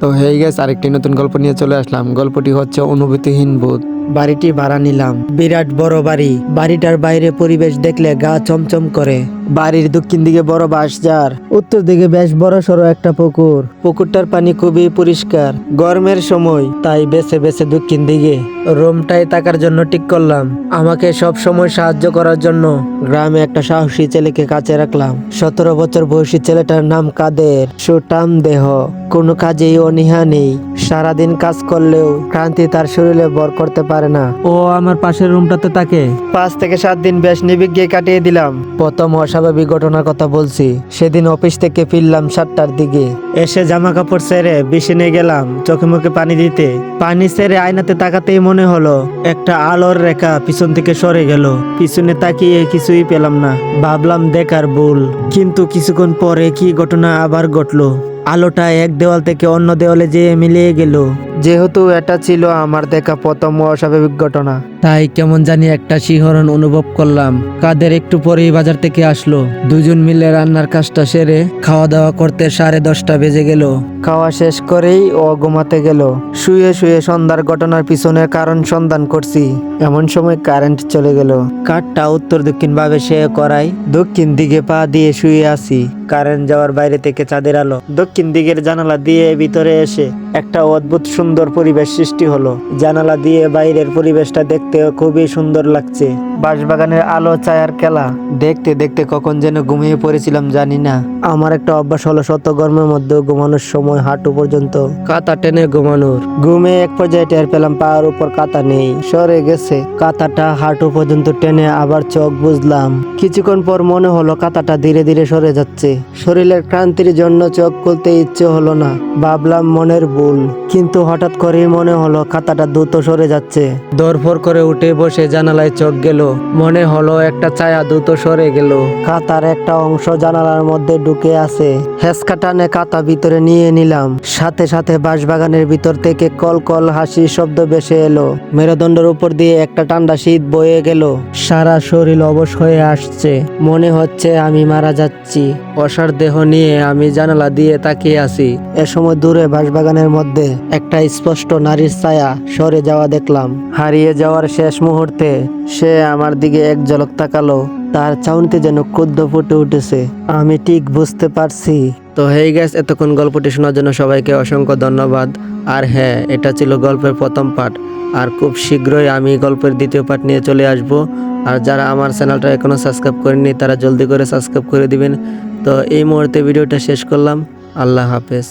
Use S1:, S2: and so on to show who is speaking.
S1: তো হয়ে গেছে আরেকটি নতুন গল্প নিয়ে চলে আসলাম। গল্পটি হচ্ছে অনুভূতিহীন বোধ।
S2: বাড়িটি ভাড়া নিলাম। বিরাট বড় বাড়ি। বাড়িটার বাইরে পরিবেশ দেখলে গা চমচম করে। বাড়ির দক্ষিণ দিকে বড় বাঁশঝাড়। উত্তর দিকে বেশ বড় সড়ো একটা পুকুর। পুকুরটার পানি খুবই পরিষ্কার। গরমের সময় তাই বেছে বেছে দক্ষিণ দিকে। রুমটাই থাকার জন্য ঠিক করলাম। আমাকে সব সময় সাহায্য করার জন্য গ্রামে একটা সাহসী ছেলেকে কাছে রাখলাম। সতেরো বছর বয়সী ছেলেটার নাম কাদের? সুটাম দেহ। কোনো কাজেই অনীহা নেই। সারাদিন কাজ করলেও ক্রান্তি তার শরীরে বর করতে পারে না। ও আমার পাশের রুমটাতে থাকে। পাঁচ থেকে সাত দিন বেশ নিবিজ্ঞে কাটিয়ে দিলাম। প্রথম অস্বাভাবিক ঘটনার কথা বলছি। সেদিন অফিস থেকে ফিরলাম সাতটার দিকে। এসে জামা কাপড় সেরে বিছিনে গেলাম চোখে মুখে পানি দিতে। পানি সেরে আয়নাতে তাকাতেই মনে হলো একটা আলোর রেখা পিছন থেকে সরে গেল। পিছনে তাকিয়ে কিছুই পেলাম না। ভাবলাম দেখার ভুল। কিন্তু কিছুক্ষণ পরে কি ঘটনা আবার ঘটলো? আলোটা এক দেওয়াল থেকে অন্য দেওয়ালে যেয়ে মিলিয়ে গেল। যেহেতু এটা ছিল আমার দেখা প্রথম অস্বাভাবিক ঘটনা। তাই কেমন জানি একটা শিহরণ অনুভব করলাম। কাদের একটু পরেই বাজার থেকে আসলো। দুজন মিলে রান্নার কাজটা সেরে খাওয়া দাওয়া করতে সাড়ে দশটা বেজে গেল। খাওয়া শেষ করেই ও ঘুমাতে গেল। শুয়ে শুয়ে সন্ধ্যার ঘটনার পিছনে কারণ সন্ধান করছি। এমন সময় কারেন্ট চলে গেল। কাঠটা উত্তর দক্ষিণ ভাবে সে করাই। দক্ষিণ দিকে পা দিয়ে শুয়ে আছি। কারেন্ট যাওয়ার বাইরে থেকে চাঁদের আলো। দক্ষিণ দিকের জানালা দিয়ে ভিতরে এসে একটা অদ্ভুত সুন্দর পরিবেশ সৃষ্টি হলো। জানালা দিয়ে বাইরের পরিবেশটা দেখতে খুবই সুন্দর লাগছে। বাঁশবাগানের আলো ছায়ার খেলা। দেখতে দেখতে কখন যেন ঘুমিয়ে পড়েছিলাম জানি না। আমার একটা অভ্যাস হলো শত গরমের মধ্যে ঘুমানোর সময় হাঁটু পর্যন্ত। কাতা টেনে ঘুমানোর। ঘুমে এক পর্যায়ে টের পেলাম পায়ের উপর কাতা নেই। সরে গেছে। কাতাটা হাঁটু পর্যন্ত টেনে আবার চোখ বুঝলাম। কিছুক্ষণ পর মনে হলো কাতাটা ধীরে ধীরে সরে যাচ্ছে। শরীরের ক্রান্তির জন্য চোখ খুলতে ইচ্ছে হলো না। ভাবলাম মনের ভুল। Rasul কিন্তু হঠাৎ করে মনে হলো খাতাটা দ্রুত সরে যাচ্ছে। দরফর করে উঠে বসে জানালায় চোখ গেল। মনে হলো একটা ছায়া দ্রুত সরে গেল। খাতার একটা অংশ জানালার মধ্যে ঢুকে আছে। হেসকা টানে খাতা ভিতরে নিয়ে নিলাম। সাথে সাথে বাঁশবাগানের ভিতর থেকে কল কল হাসি শব্দ ভেসে এলো। মেরুদণ্ডের উপর দিয়ে একটা ঠান্ডা শীত বয়ে গেল। সারা শরীর অবশ হয়ে আসছে। মনে হচ্ছে আমি মারা যাচ্ছি। অসার দেহ নিয়ে আমি জানালা দিয়ে তাকিয়ে আছি। এ সময় দূরে বাঁশবাগানের মধ্যে একটা স্পষ্ট নারীর ছায়া সরে যাওয়া দেখলাম। হারিয়ে যাওয়ার শেষ মুহূর্তে সে আমার দিকে এক ঝলক তাকালো। তার চাউনিতে যেন ক্ষুদ্র ফুটে উঠেছে। আমি ঠিক বুঝতে পারছি। তো হেই গ্যাস এতক্ষণ গল্পটি শোনার জন্য সবাইকে অসংখ্য ধন্যবাদ। আর হ্যাঁ এটা ছিল গল্পের প্রথম পার্ট আর খুব শীঘ্রই আমি গল্পের দ্বিতীয় পার্ট নিয়ে চলে আসব। আর যারা আমার চ্যানেলটা এখনও সাবস্ক্রাইব করেননি, তারা জলদি করে সাবস্ক্রাইব করে দিবেন। তো এই মুহূর্তে ভিডিওটা শেষ করলাম। আল্লাহ হাফেজ।